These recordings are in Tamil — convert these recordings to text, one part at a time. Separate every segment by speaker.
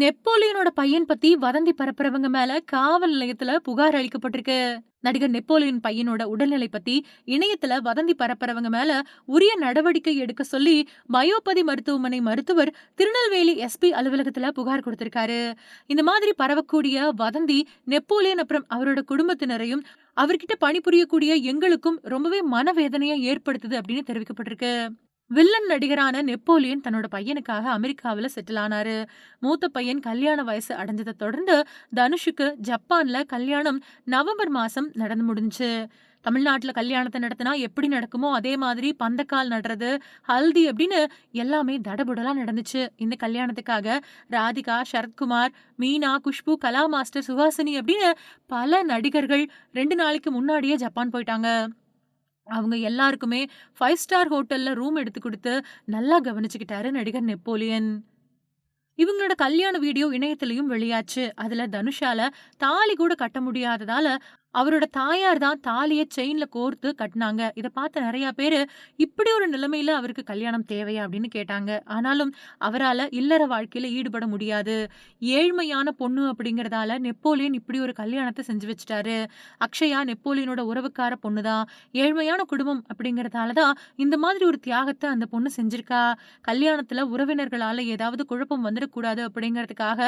Speaker 1: நெப்போலியனோட பையன் பத்தி வதந்தி பரப்புறவங்க மேல காவல் நிலையத்துல புகார் அளிக்கப்பட்டிருக்கு. நடிகர் நெப்போலியன் பையனோட உடல்நிலை பத்தி இணையத்துல வதந்தி பரப்புறவங்க மேல உரிய நடவடிக்கை எடுக்க சொல்லி மயோபதி மருத்துவமனை மருத்துவர் திருநெல்வேலி எஸ்பி அலுவலகத்துல புகார் கொடுத்திருக்காரு. இந்த மாதிரி பரவக்கூடிய வதந்தி நெப்போலியன் அப்புறம் அவரோட குடும்பத்தினரையும் அவர்கிட்ட பணிபுரியக்கூடிய எங்களுக்கும் ரொம்பவே மனவேதனையை ஏற்படுத்துது அப்படின்னு தெரிவிக்கப்பட்டிருக்கு. வில்லன் நடிகரான நெப்போலியன் தன்னோட பையனுக்காக அமெரிக்காவில் செட்டில் ஆனாரு. மூத்த பையன் கல்யாண வயசு அடைஞ்சதை தொடர்ந்து தனுஷுக்கு ஜப்பான்ல கல்யாணம் நவம்பர் மாசம் நடந்து முடிஞ்சு தமிழ்நாட்டில் கல்யாணத்தை நடத்தினா எப்படி நடக்குமோ அதே மாதிரி பந்தக்கால் நடுறது ஹல்தி அப்படின்னு எல்லாமே தடபுடலாக நடந்துச்சு. இந்த கல்யாணத்துக்காக ராதிகா சரத்குமார் மீனா குஷ்பு கலா மாஸ்டர் சுஹாசினி அப்படின்னு பல நடிகர்கள் ரெண்டு நாளைக்கு முன்னாடியே ஜப்பான் போயிட்டாங்க. அவங்க எல்லாருக்குமே ஃபைவ் ஸ்டார் ஹோட்டல்ல ரூம் எடுத்து கொடுத்து நல்லா கவனிச்சுக்கிட்டாரு நடிகர் நெப்போலியன். இவங்களோட கல்யாண வீடியோ இணையத்திலையும் வெளியாச்சு. அதுல தனுஷால தாலி கூட கட்ட முடியாததால அவரோட தாயார் தான் தாலியை செயின்ல கோர்த்து கட்டினாங்க. இதை பார்த்த நிறைய பேர் இப்படி ஒரு நிலைமையில அவருக்கு கல்யாணம் தேவையா அப்படின்னு கேட்டாங்க. ஆனாலும் அவரால் இல்லற வாழ்க்கையில ஈடுபட முடியாது. ஏழ்மையான பொண்ணு அப்படிங்கிறதால நெப்போலியன் இப்படி ஒரு கல்யாணத்தை செஞ்சு வச்சிட்டாரு. அக்ஷயா நெப்போலியனோட உறவுக்கார பொண்ணு தான் ஏழ்மையான குடும்பம் அப்படிங்கிறதால தான் இந்த மாதிரி ஒரு தியாகத்தை அந்த பொண்ணு செஞ்சிருக்கா. கல்யாணத்துல உறவினர்களால ஏதாவது குழப்பம் வந்துடக்கூடாது அப்படிங்கிறதுக்காக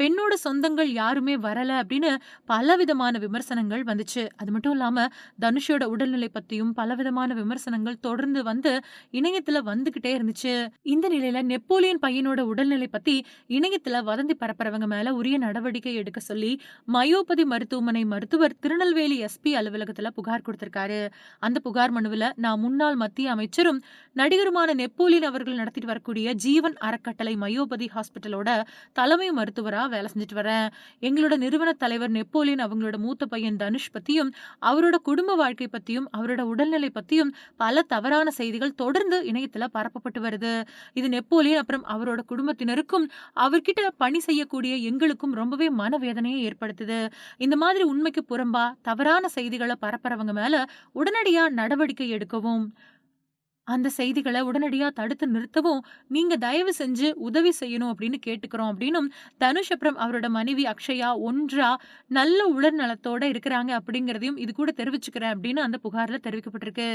Speaker 1: பெண்ணோட சொந்தங்கள் யாருமே வரல அப்படின்னு பலவிதமான விமர்சனங்கள் வந்துச்சு. அது மட்டும் இல்லாமல் தனுஷோட உடல்நிலை பற்றியும் பலவிதமான விமர்சனங்கள் தொடர்ந்து வந்து இணையத்துல வந்துகிட்டே இருந்துச்சு. இந்த நிலையில நெப்போலியன் பையனோட உடல்நிலை பத்தி இணையத்துல வதந்தி பரப்புறவங்க மேல உரிய நடவடிக்கை எடுக்க சொல்லி மயோபதி மருத்துவமனை மருத்துவர் திருநெல்வேலி எஸ்பி அலுவலகத்துல புகார் கொடுத்திருக்காரு. அந்த புகார் மனுவில் நான் முன்னாள் மத்திய அமைச்சரும் நடிகருமான நெப்போலியன் அவர்கள் நடத்திட்டு வரக்கூடிய ஜீவன் அறக்கட்டளை மயோபதி ஹாஸ்பிட்டலோட தலைமை மருத்துவரா வேலை செஞ்சுட்டு வரேன். எங்களோட நிறுவன தலைவர் நெப்போலியன் அவங்களோட மூத்த பையன் தனுஷ் தனுஷ் பத்தியும் அவரோட குடும்ப வாழ்க்கை பத்தியும் அவரோட உடல்நிலை பத்தியும் பல தவறான செய்திகள் தொடர்ந்து இணையத்துல பரப்பப்பட்டு வருது. இது நெப்போலியன் அப்புறம் அவரோட குடும்பத்தினருக்கும் அவர்கிட்ட பணி செய்யக்கூடிய எங்களுக்கும் ரொம்பவே மனவேதனையை ஏற்படுத்துது. இந்த மாதிரி உண்மைக்கு புறம்பா தவறான செய்திகளை பரப்புறவங்க மேல உடனடியா நடவடிக்கை எடுக்கவும் அந்த செய்திகளை உடனடியா தடுத்து நிறுத்தவும் நீங்க தயவு செஞ்சு உதவி செய்யணும் அப்படின்னு கேட்டுக்கிறோம் அப்படின்னும் தனுஷ் அப்புறம் அவரோட மனைவி அக்ஷயா ஒன்றா நல்ல உடல் நலத்தோட இருக்கிறாங்க அப்படிங்கிறதையும் இது கூட தெரிவிச்சுக்கிறேன் அப்படின்னு அந்த புகார்ல தெரிவிக்கப்பட்டிருக்கு.